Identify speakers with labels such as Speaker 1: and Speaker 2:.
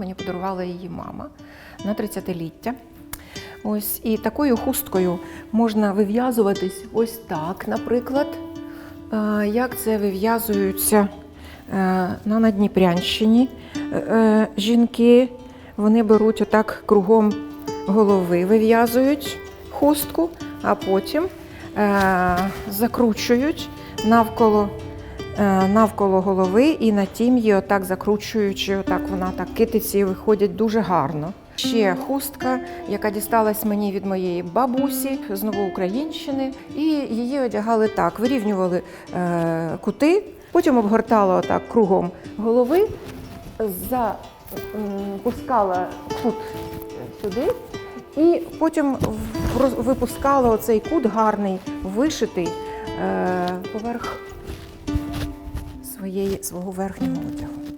Speaker 1: Мені подарувала її мама на 30-ліття. Ось і такою хусткою можна вив'язуватись ось так, наприклад. Як це вив'язуються е, на Надніпрянщині е, е, жінки. Вони беруть отак кругом голови, вив'язують хустку, а потім закручують навколо навколо голови і на тім її отак закручуючи, отак вона так китиці виходять дуже гарно. Ще хустка, яка дісталась мені від моєї бабусі з Новоукраїнщини, і її одягали так, вирівнювали е, кути, потім обгортала отак кругом голови, запускала кут сюди, і потім випускала оцей кут гарний, вишитий е, поверх своєї, свого верхнього одягу.